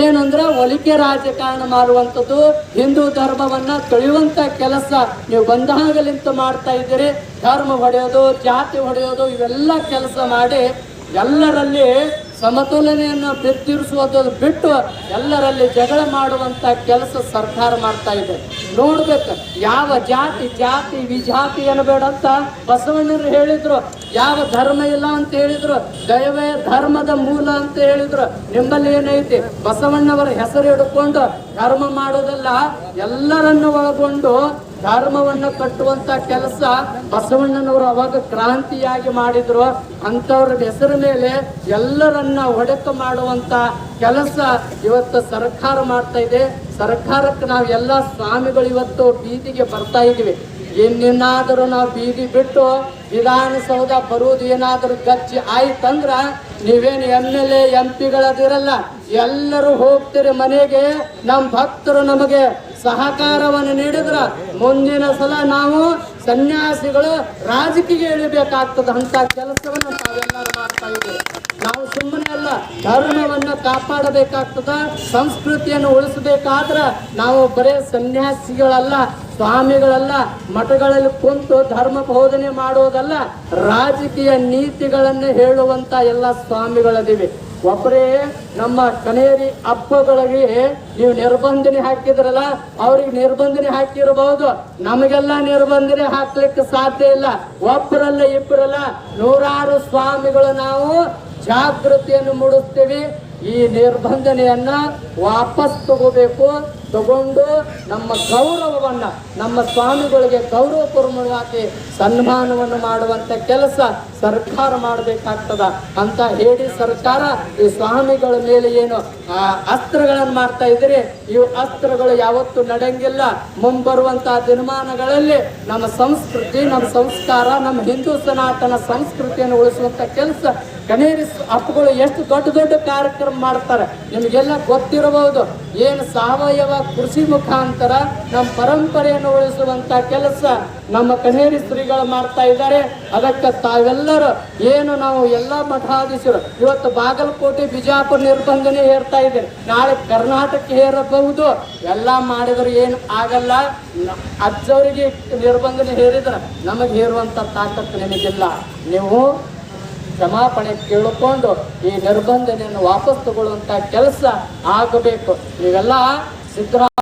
ಏನಂದ್ರೆ ಒಲಿಕೆ ರಾಜಕಾರಣ ಮಾಡುವಂಥದ್ದು ಹಿಂದೂ ಧರ್ಮವನ್ನ ತೊಳೆಯುವಂಥ ಕೆಲಸ ನೀವು ಬಂದಾಗಲಿಂತ ಮಾಡ್ತಾ ಇದ್ದೀರಿ. ಧರ್ಮ ಹೊಡೆಯೋದು, ಜಾತಿ ಹೊಡೆಯೋದು, ಇವೆಲ್ಲ ಕೆಲಸ ಮಾಡಿ ಎಲ್ಲರಲ್ಲಿ ಸಮತೋಲನೆಯನ್ನು ಬಿದ್ದಿರಿಸುವುದನ್ನು ಬಿಟ್ಟು ಎಲ್ಲರಲ್ಲಿ ಜಗಳ ಮಾಡುವಂತ ಕೆಲಸ ಸರ್ಕಾರ ಮಾಡ್ತಾ ಇದೆ. ನೋಡ್ಬೇಕು, ಯಾವ ಜಾತಿ ಜಾತಿ ವಿಜಾತಿ ಅನ್ನಬೇಡ ಅಂತ ಬಸವಣ್ಣರು ಹೇಳಿದ್ರು, ಯಾವ ಧರ್ಮ ಇಲ್ಲ ಅಂತ ಹೇಳಿದ್ರು ದಯವೇ ಧರ್ಮದ ಮೂಲ ಅಂತ ಹೇಳಿದ್ರು. ನಿಮ್ಮಲ್ಲಿ ಏನೈತಿ? ಬಸವಣ್ಣವರ ಹೆಸರು ಹಿಡ್ಕೊಂಡು ಧರ್ಮ ಮಾಡೋದಲ್ಲ, ಎಲ್ಲರನ್ನು ಒಳಗೊಂಡು ಧರ್ಮವನ್ನ ಕಟ್ಟುವಂತ ಕೆಲಸ ಬಸವಣ್ಣನವರು ಅವಾಗ ಕ್ರಾಂತಿಯಾಗಿ ಮಾಡಿದ್ರು. ಅಂತವ್ರ ಹೆಸರ ಮೇಲೆ ಎಲ್ಲರನ್ನ ಒಡೆತ ಮಾಡುವಂತ ಕೆಲಸ ಇವತ್ತು ಸರ್ಕಾರ ಮಾಡ್ತಾ ಇದೆ. ಸರ್ಕಾರಕ್ಕೆ ನಾವು ಎಲ್ಲ ಸ್ವಾಮಿಗಳು ಇವತ್ತು ಬೀದಿಗೆ ಬರ್ತಾ ಇದೀವಿ. ಇನ್ನೇನಾದರೂ ನಾವು ಬೀದಿ ಬಿಟ್ಟು ವಿಧಾನಸೌಧ ಬರುವುದು ಏನಾದರೂ ಗಚ್ಚಿ ಆಯ್ತಂದ್ರೆ ನೀವೇನು ಎಂ ಎಲ್ ಎ, ಎಂ ಪಿಗಳದಿರಲ್ಲ, ಎಲ್ಲರೂ ಹೋಗ್ತೀರಿ ಮನೆಗೆ. ನಮ್ಮ ಭಕ್ತರು ನಮಗೆ ಸಹಕಾರವನ್ನು ನೀಡಿದ್ರ ಮುಂದಿನ ಸಲ ನಾವು ಸನ್ಯಾಸಿಗಳು ರಾಜಕೀಯ ಇಳಿಬೇಕಾಗ್ತದೆ ಅಂತ ಕೆಲಸವನ್ನು ತಾವೆಲ್ಲರೂ ಮಾಡ್ತಾ ಇದ್ದೀವಿ ನಾವು ಸುಮ್ಮನೆ ಅಲ್ಲ ಧರ್ಮವನ್ನ ಕಾಪಾಡಬೇಕಾಗ್ತದ, ಸಂಸ್ಕೃತಿಯನ್ನು ಉಳಿಸಬೇಕಾದ್ರ ನಾವು ಬರೇ ಸನ್ಯಾಸಿಗಳಲ್ಲ, ಸ್ವಾಮಿಗಳಲ್ಲ, ಮಠಗಳಲ್ಲಿ ಕುಂತು ಧರ್ಮ ಬೋಧನೆ ಮಾಡೋದಲ್ಲ, ರಾಜಕೀಯ ನೀತಿಗಳನ್ನು ಹೇಳುವಂತ ಎಲ್ಲ ಸ್ವಾಮಿಗಳದಿವೆ. ಒಬ್ಬರೇ ನಮ್ಮ ಕನೇರಿ ಅಪ್ಪಗಳಿಗೆ ನೀವು ನಿರ್ಬಂಧನೆ ಹಾಕಿದ್ರಲ್ಲ, ಅವ್ರಿಗೆ ನಿರ್ಬಂಧನೆ ಹಾಕಿರಬಹುದು ನಮಗೆಲ್ಲ ನಿರ್ಬಂಧನೆ ಹಾಕ್ಲಿಕ್ಕೆ ಸಾಧ್ಯ ಇಲ್ಲ. ಒಬ್ಬರಲ್ಲ ಇಬ್ಬರಲ್ಲ ನೂರಾರು ಸ್ವಾಮಿಗಳು ನಾವು ಜಾಗೃತಿಯನ್ನು ಮೂಡಿಸ್ತೀವಿ. ಈ ನಿರ್ಬಂಧನೆಯನ್ನ ವಾಪಸ್ ತಗೋಬೇಕು. ತಗೊಂಡು ನಮ್ಮ ಗೌರವವನ್ನ, ನಮ್ಮ ಸ್ವಾಮಿಗಳಿಗೆ ಗೌರವಪೂರ್ವಕವಾಗಿ ಸನ್ಮಾನವನ್ನು ಮಾಡುವಂತ ಕೆಲಸ ಸರ್ಕಾರ ಮಾಡಬೇಕಾಗ್ತದ ಅಂತ ಹೇಳಿ ಸರ್ಕಾರ ಈ ಸ್ವಾಮಿಗಳ ಮೇಲೆ ಏನು, ಆ ಅಸ್ತ್ರಗಳನ್ನು ಮಾಡ್ತಾ ಇದ್ರೆ ಇವು ಅಸ್ತ್ರಗಳು ಯಾವತ್ತೂ ನಡೆಯಂಗಿಲ್ಲ. ಮುಂಬರುವಂತಹ ದಿನಮಾನಗಳಲ್ಲಿ ನಮ್ಮ ಸಂಸ್ಕೃತಿ, ನಮ್ಮ ಸಂಸ್ಕಾರ, ನಮ್ಮ ಹಿಂದೂ ಸನಾತನ ಸಂಸ್ಕೃತಿಯನ್ನು ಉಳಿಸುವಂತ ಕೆಲಸ ಕನೇರಿ ಅಪ್ಪುಗಳು ಎಷ್ಟು ದೊಡ್ಡ ದೊಡ್ಡ ಕಾರ್ಯಕ್ರಮ ಮಾಡ್ತಾರೆ. ನಿಮಗೆಲ್ಲ ಗೊತ್ತಿರಬಹುದು. ಏನು ಸಾವಯವ ಕೃಷಿ ಮುಖಾಂತರ ನಮ್ಮ ಪರಂಪರೆಯನ್ನು ಉಳಿಸುವಂತ ಕೆಲಸ ನಮ್ಮ ಕನೇರಿ ಸ್ತ್ರೀಗಳು ಮಾಡ್ತಾ ಇದ್ದಾರೆ. ಅದಕ್ಕೆ ತಾವೆಲ್ಲರೂ ಏನು ನಾವು ಎಲ್ಲ ಮಠಾಧೀಶರು, ಇವತ್ತು ಬಾಗಲಕೋಟೆ ಬಿಜಾಪುರ ನಿರ್ಬಂಧನೆ ಹೇರ್ತಾ ಇದ್ದೇನೆ. ನಾಳೆ ಕರ್ನಾಟಕ ಹೇರಬಹುದು. ಎಲ್ಲ ಮಾಡಿದ್ರೆ ಏನು ಆಗಲ್ಲ. ಅಜ್ಜವರಿಗೆ ನಿರ್ಬಂಧನೆ ಹೇರಿದ್ರೆ ನಮಗೆ ಹೇರುವಂಥ ತಾಕತ್ತು ನಿಮಗಿಲ್ಲ. ನೀವು ಕ್ಷಮಾಪಣೆ ಕೇಳಿಕೊಂಡು ಈ ನಿರ್ಬಂಧನೆಯನ್ನು ವಾಪಸ್ ತಗೊಳ್ಳುವಂತ ಕೆಲಸ ಆಗಬೇಕು. ಇವೆಲ್ಲ ಸಿದ್ದರಾಮ